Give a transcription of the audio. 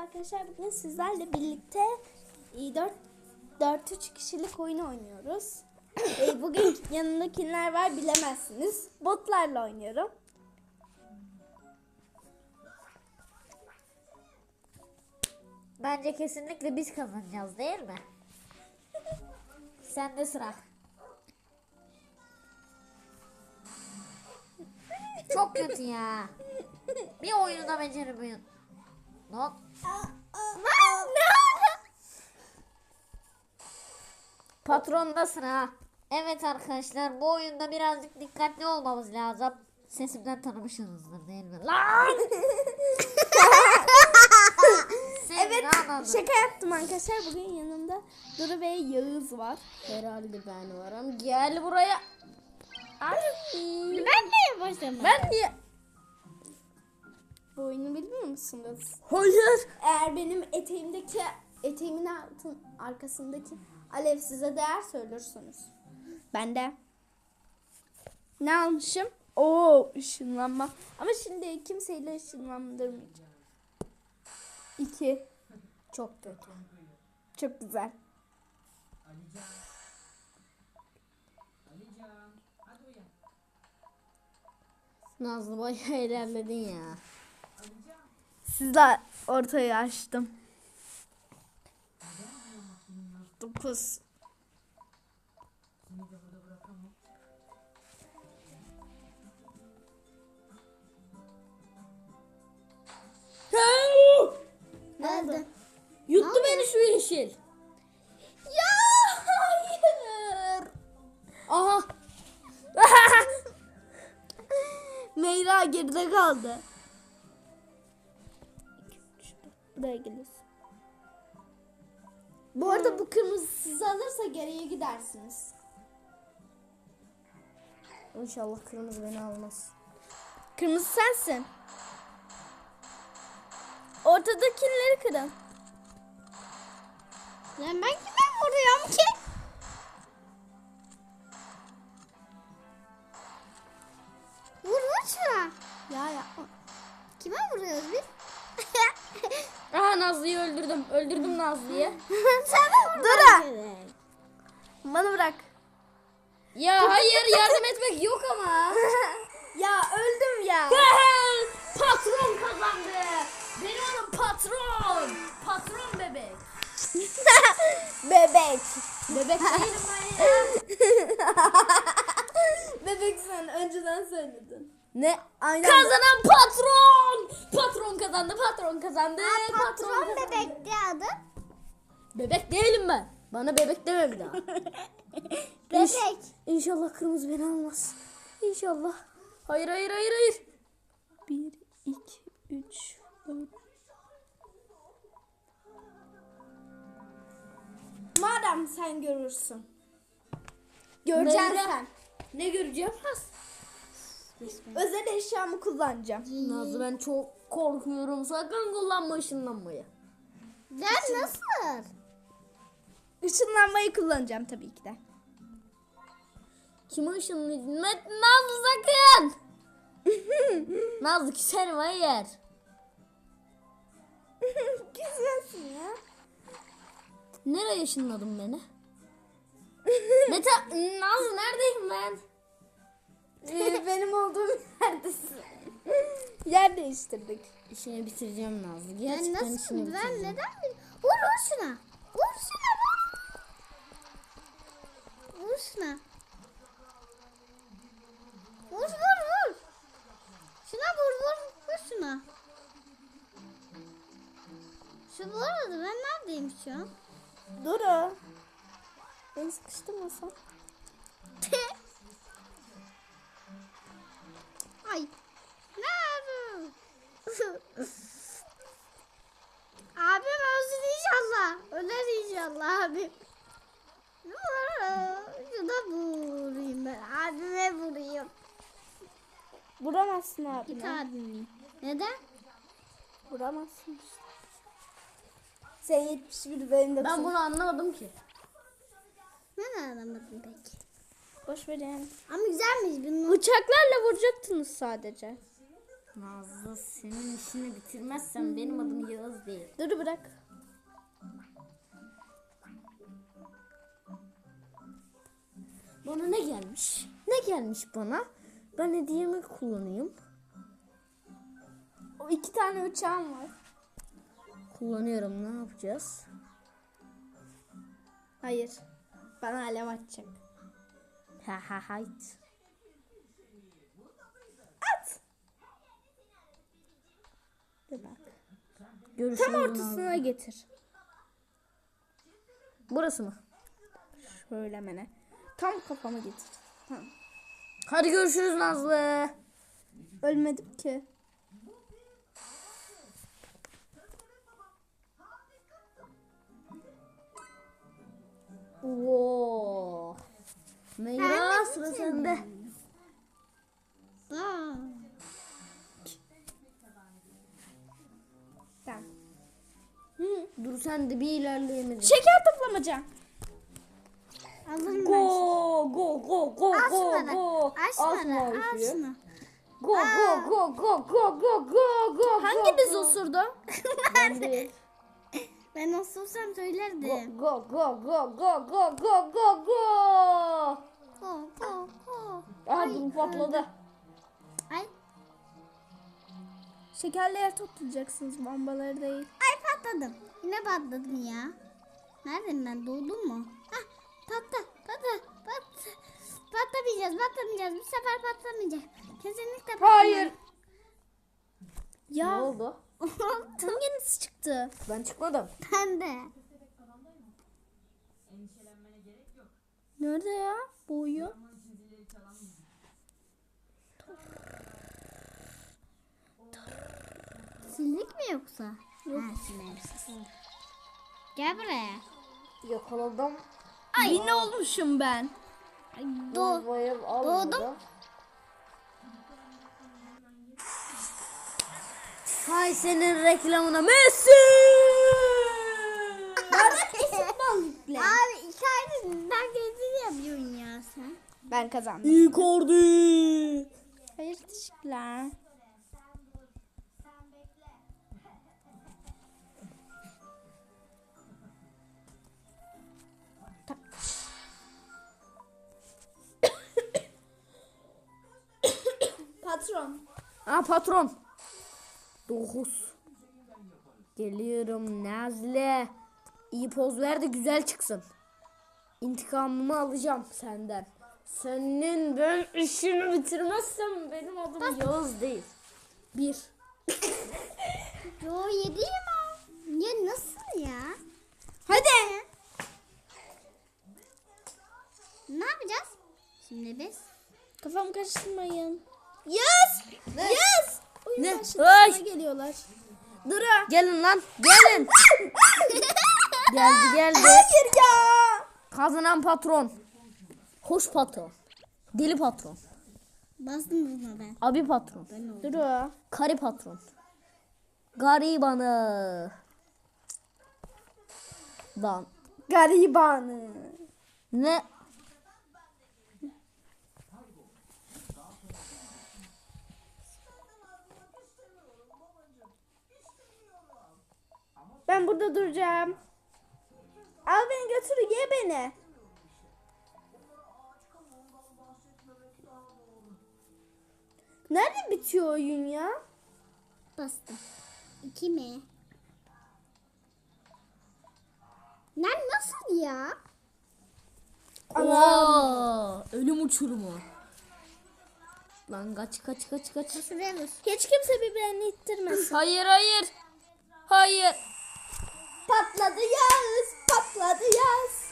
Arkadaşlar bugün sizlerle birlikte 4 4 3 kişilik oyun oynuyoruz. E, bugün yanımda kimler var bilemezsiniz. Botlarla oynuyorum. Bence kesinlikle biz kazanacağız değil mi? Sende sıra. Çok kötü ya. Bir oyunu da beceremiyorsun. Lan. Patronda sıra. Evet arkadaşlar bu oyunda birazcık dikkatli olmamız lazım. Sesimden tanımışsınızdır değil mi? Lan! Evet ne şaka yaptım arkadaşlar. Bugün yanımda Duru ve Yağız var. Herhalde ben varım. Gel buraya. Ay. Ben niye başlamadım? Ben niye? Bu oyunu bilmiyor musunuz? Hayır. Eğer benim eteğimdeki eteğimin altın arkasındaki alev size değer söylürsünüz. Ben de ne almışım? Oo ışınlanma. Ama şimdi kimseyle ışınlandırmayacağım. İki. Çok kötü. Çok güzel. Nazlı bayağı ilerledin ya. Sizle ortayı açtım. Dokuz. Nerede? Yuttu beni şu yeşil. Ya hayır. Aha. Meyra geride kaldı. Buraya geliyorsun. Bu arada bu kırmızı sizi alırsa geriye gidersiniz. İnşallah kırmızı beni almaz. Kırmızı sensin. Ortadakileri kırın. Lan ben kime vuruyorum ki? Nazlı'yı öldürdüm. Öldürdüm Nazlı'yı. Sen de Dura. Bana bırak. ya hayır yardım etmek yok ama. Ya öldüm ya. patron kazandı. Benim adım patron. Patron bebek. Bebek. Bebek değilim ben ya. Bebek sen önceden söyledin. Ne? Aynen. Kazanan patron. Patron kazandı. Patron kazandı. patron, kazandı. bebekti adı. Bebek değilim ben. Bana bebek deme bir daha. Bebek. İnşallah kırmızı beni almaz. İnşallah. Hayır hayır hayır hayır. Bir, iki, üç, dört. Madem sen görürsün. Göreceksin sen. Ne göreceğim? Özel eşyamı kullanacağım. Nazlı ben çok korkuyorum. Sakın kullanma ışınlanmayı. Lan nasıl? Işınlanmayı kullanacağım tabii ki de. Kime ışınlayacaksın? Met Nazlı sakın. Nazlı küserim hayır. Güzelsin ya. Nereye ışınladın beni? Meta Nazlı neredeyim ben? Ee, benim olduğum yerdesin. Yer değiştirdik. İşini bitireceğim Nazlı. Ben Gerçekten işini nasıl? Ben bitireceğim. neden? Vur vur şuna. Vur şuna vur. Vur şuna. Vur vur vur. Şuna vur vur. Vur şuna. Şu bu arada ben neredeyim şu an? Duru. Beni sıkıştırmasan. Vuramazsın Git abine. abimi. Neden? Vuramazsın işte. Sen 71 benim de Ben bunu anlamadım ki. Ben aramadım peki. Boş ver yani. Ama güzelmiş bunun. Bıçaklarla vuracaktınız sadece. Nazlı senin işini bitirmezsen benim adım Yağız değil. Dur bırak. Bana ne gelmiş? Ne gelmiş bana? Ben hediyemi kullanayım. O iki tane uçağım var. Kullanıyorum. Ne yapacağız? Hayır. Bana alev atacak. Ha ha hayt. At. Dur bak. Görüşürüz. Tam ortasına getir. Burası mı? Şöyle mene. Tam kafama getir. Tamam. Hadi görüşürüz Nazlı. Ölmedim ki. Oo. Meyra sıra sende. Tamam. Dur sen de bir ilerleyemedim. Şeker toplamaca. Go go go go go go. Aşmana, Asma ışığı. aşmana. Go go go go go go go go. Hangi biz go. osurdu? Değil. Ben osursam söylerdim. Go go go go go go go go. Go go go. Aha dur patladı. Ay, Şekerli yer toplayacaksınız bombaları değil. ay patladım. Yine patladım ya. Nereden ben doğdum mu? Hah, patla, patla, patla. Patlamayacağız, patlamayacağız. Bu sefer patlamayacak. Kesinlikle Hayır. Ne Ya oldu? tam yenisi çıktı. Ben çıkmadım. Ben de. Nerede ya bu oyun? Sildik mi yoksa? Yok. Ha. Gel buraya. Yakaladım. Ay ne olmuşum ben? Do Bombayı al Doğdum. Hay senin reklamına Messi! Abi iki aydır gezini yapıyorsun ya sen. Ben kazandım. Icardi! Hayır teşekkürler. Patron. Ha patron. 9. Geliyorum Nazlı. İyi poz ver de güzel çıksın. İntikamımı alacağım senden. Senin ben işini bitirmezsem benim adım Yağız değil. Bir. Yo yedi ya. Ya nasıl ya? Hadi. Ne yapacağız? Şimdi biz. Kafam karıştırmayın. Yes! Yes! Oyun Ne? başladı. Ay! Sana geliyorlar. Dur. Gelin lan gelin. geldi geldi. Hayır ya. Kazanan patron. Hoş patron. Deli patron. Bastım buna ben. Abi patron. Dur o. Kari patron. Garibanı. Dan. Garibanı. Ne? Ben burada duracağım. Al beni götür ye beni. Nerede bitiyor oyun ya? Bastım. İki mi? Lan nasıl ya? Oo, ölüm uçurumu. Lan kaç kaç kaç kaç. Hiç kimse birbirini ittirmesin. Hayır hayır. Hayır. Patladı yağız, patladı yağız.